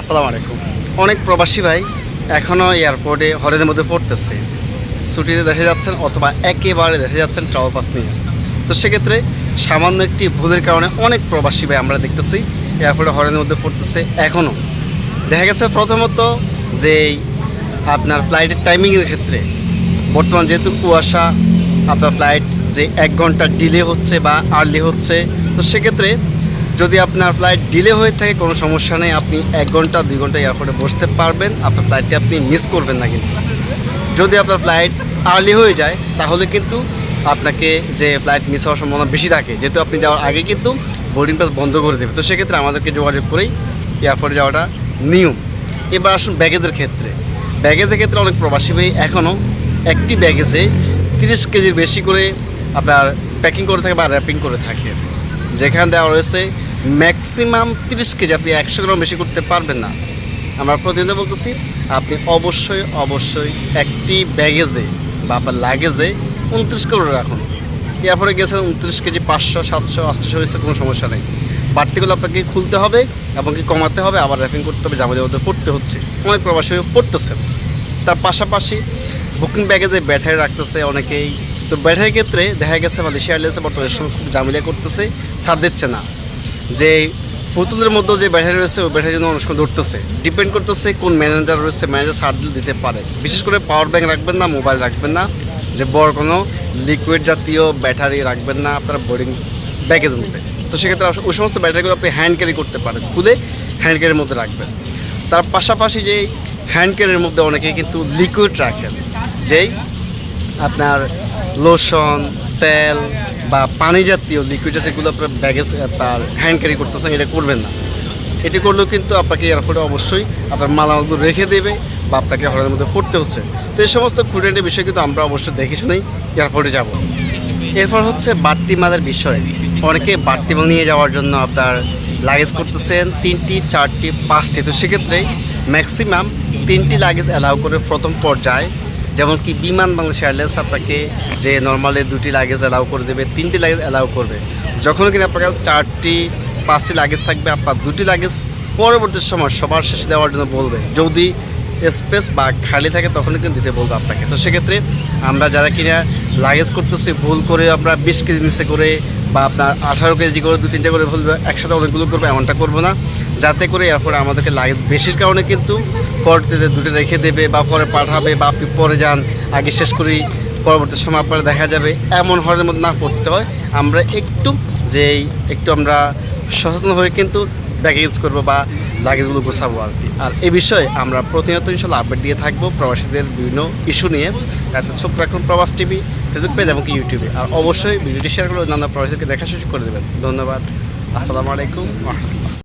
আসসালামু আলাইকুম। অনেক প্রবাসী ভাই এখনও এয়ারপোর্টে হরের মধ্যে পড়তেছে। ছুটিতে দেখে যাচ্ছেন অথবা একেবারে দেখে যাচ্ছেন ট্রাভেল পাস নিয়ে। তো সেক্ষেত্রে সামান্য একটি ভুলের কারণে অনেক প্রবাসী ভাই আমরা দেখতেছি এয়ারপোর্টে হরের মধ্যে পড়তেছে এখনও দেখা গেছে প্রথমত যে আপনার ফ্লাইটের টাইমিংয়ের ক্ষেত্রে বর্তমান যেহেতু কুয়াশা, আপনার ফ্লাইট যে এক ঘণ্টা ডিলে হচ্ছে বা আর্লি হচ্ছে, তো সেক্ষেত্রে যদি আপনার ফ্লাইট ডিলে হয়ে থাকে, কোনো সমস্যা নেই। আপনি এক ঘণ্টা, দুই ঘণ্টা এয়ারপোর্টে বসতে পারবেন। আপনার ফ্লাইটটি আপনি মিস করবেন না কিন্তু। যদি আপনার ফ্লাইট আর্লি হয়ে যায়, তাহলে কিন্তু আপনাকে যে ফ্লাইট মিস হওয়ার সম্ভাবনা বেশি থাকে। যেহেতু আপনি যাওয়ার আগে কিন্তু বোর্ডিং পাস বন্ধ করে দেবে। তো সেক্ষেত্রে আমাদেরকে যোগাযোগ করেই এয়ারপোর্টে যাওয়াটা নিয়ম। এবার আসুন ব্যাগেজের ক্ষেত্রে। ব্যাগেজের ক্ষেত্রে অনেক প্রবাসী ভাই এখনও একটি ব্যাগেজে তিরিশ কেজির বেশি করে আপনার প্যাকিং করে থাকে বা র্যাপিং করে থাকে। যেখানে দেওয়া রয়েছে ম্যাক্সিমাম তিরিশ কেজি আপনি একশো গ্রাম বেশি করতে পারবেন না। আমরা প্রতিদিন বলতেছি, আপনি অবশ্যই অবশ্যই একটি ব্যাগেজে বা আপনার লাগেজে উনত্রিশ করে রাখুন। এরপরে গেছেন উনত্রিশ কেজি পাঁচশো, সাতশো, আটশো হয়েছে, কোনো সমস্যা নেই। বাড়তিগুলো আপনাকে খুলতে হবে এবং কি কমাতে হবে, আবার র্যাপিং করতে হবে জামাজের মধ্যে পড়তে হচ্ছে। অনেক প্রবাসী পড়তেছেন। তার পাশাপাশি বুকিং ব্যাগেজে ব্যাটারি রাখতেছে অনেকেই। তো ব্যাটারির ক্ষেত্রে দেখা গেছে মালয়েশিয়া এয়ারলাইন্সে বর্তমানে সময় খুব জামিলা করতেছে, ছাড় দিচ্ছে না। যে পুতুলের মধ্যে যে ব্যাটারি রয়েছে, ওই ব্যাটারি জন্য সময় ধরতেছে ডিপেন্ড করতেছে কোন ম্যানেজার রয়েছে ম্যানেজার দিলে দিতে পারে। বিশেষ করে পাওয়ার ব্যাংক রাখবেন না মোবাইল রাখবেন না, যে বড় কোনো লিকুইড জাতীয় ব্যাটারি রাখবেন না, আপনার বোর্ডিং ব্যাগের মধ্যে। তো সেক্ষেত্রে ওই সমস্ত ব্যাটারিগুলো আপনি হ্যান্ড ক্যারি করতে পারেন, খুলে হ্যান্ড ক্যারির মধ্যে রাখবেন। তার পাশাপাশি যে হ্যান্ড ক্যারির মধ্যে অনেকে কিন্তু লিকুইড রাখেন, যেই আপনার লোশন তেল বা পানি জাতীয় লিকুইড জাতীয়গুলো আপনার ব্যাগেজ আপনার হ্যান্ড ক্যারি করতেছেন, এটা করবেন না। এটি করলেও কিন্তু আপনাকে এয়ারপোর্টে অবশ্যই আপনার মালামালগুলো রেখে দেবে বা আপনাকে হরের মধ্যে পড়তে হচ্ছে। তো এই সমস্ত খুঁটিনাটি বিষয় কিন্তু আমরা অবশ্যই দেখে শুনেই এয়ারপোর্টে যাব। এরপর হচ্ছে বাড়তি মালের বিষয়। অনেকে বাড়তি মাল নিয়ে যাওয়ার জন্য আপনার লাগেজ করতেছেন, তিনটি, চারটি, পাঁচটি। তো সেক্ষেত্রে ম্যাক্সিমাম তিনটি লাগেজ অ্যালাউ করে প্রথম পর্যায়ে যেমন কি বিমান বাংলাদেশ এয়ারলাইন্স আপনাকে যে নর্মালি দুটি লাগেজ অ্যালাউ করে দেবে, তিনটি লাগেজ অ্যালাউ করবে। যখন কিনা আপনার কাছে চারটি, পাঁচটি লাগেজ থাকবে, আপনার দুটি লাগেজ পরবর্তী সময় সবার শেষে দেওয়ার জন্য বলবে। যদি স্পেস বা খালি থাকে তখনই কিন্তু দিতে বলব আপনাকে। তো সেক্ষেত্রে আমরা যারা কিনা লাগেজ করতেছি, ভুল করে আমরা বিশ কেজি নিচে করে বা আপনার আঠারো কেজি করে দু, তিনটে করে ফেলবে, একসাথে অনেকগুলো করবে, এমনটা করব না। যাতে করে এরপরে আমাদেরকে লাগে বেশির কারণে কিন্তু পরবর্তীতে দুটো রেখে দেবে বা পরে পাঠাবে বা আপনি পরে যান, আগে শেষ করি, পরবর্তী সময় পরে দেখা যাবে। এমন হরের মধ্যে না পড়তে হয়। আমরা একটু যেই একটু আমরা সচেতন হয়ে কিন্তু ইউজ করব বা লাগেজগুলো গোছাবো আর কি। আর এ বিষয়ে আমরা প্রতিনিয়ত ইনশাল্লাহ আপডেট দিয়ে থাকব প্রবাসীদের বিভিন্ন ইস্যু নিয়ে। তাতে চোখ রাখুন প্রবাস টিভি ফেসবুক পেজ এবং ইউটিউবে আর অবশ্যই ভিডিওটি শেয়ার করে নানা প্রবাসীদেরকে দেখা সুযোগ করে দেবেন। ধন্যবাদ। আসসালামু আলাইকুম।